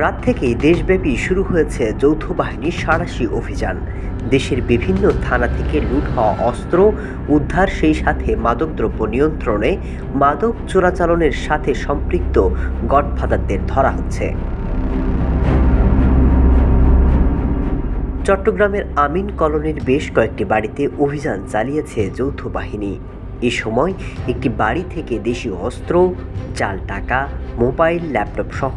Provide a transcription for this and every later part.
রাত থেকেই দেশব্যাপী শুরু হয়েছে যৌথ বাহিনীর সাঁড়াশি অভিযান। দেশের বিভিন্ন থানা থেকে লুট হওয়া অস্ত্র উদ্ধার, সেই সাথে মাদকদ্রব্য নিয়ন্ত্রণে মাদক চোরাচালানের সাথে সম্পৃক্ত গডফাদারদের ধরা হচ্ছে। চট্টগ্রামের আমিন কলোনির বেশ কয়েকটি বাড়িতে অভিযান চালিয়েছে যৌথ বাহিনী। এ সময় একটি বাড়ি থেকে দেশীয় অস্ত্র, জাল টাকা, মোবাইল, ল্যাপটপ সহ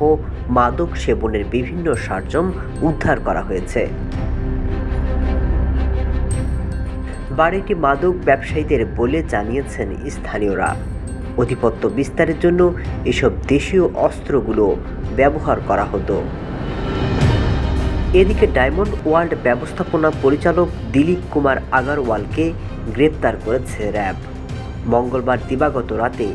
মাদক সেবনের বিভিন্ন সারজম উদ্ধার করা হয়েছে। বাড়িটি মাদক ব্যবসায়ীদের বলে জানিয়েছেন স্থানীয়রা। অধিপত্য বিস্তারের জন্য এসব দেশীয় অস্ত্রগুলো ব্যবহার করা হতো। এদিকে ডায়মন্ড ওয়ার্ল্ড ব্যবস্থাপনা পরিচালক দিলীপ কুমার আগারওয়ালকে গ্রেপ্তার করেছে র্যাব। মঙ্গলবার দিবাগত রাতে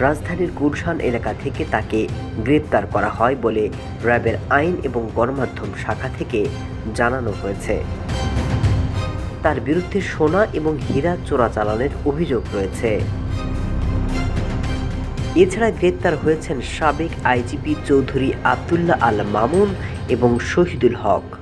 রাজধানীর গুলশান এলাকা থেকে তাকে গ্রেপ্তার করা হয় বলে র্যাবের আইন এবং গণমাধ্যম শাখা থেকে জানানো হয়েছে। তার বিরুদ্ধে সোনা এবং হীরা চোরাচালানের অভিযোগ রয়েছে। এছাড়া গ্রেপ্তার হয়েছেন সাবেক আইজিপি চৌধুরী আবদুল্লাহ আল মামুন এবং শহীদুল হক।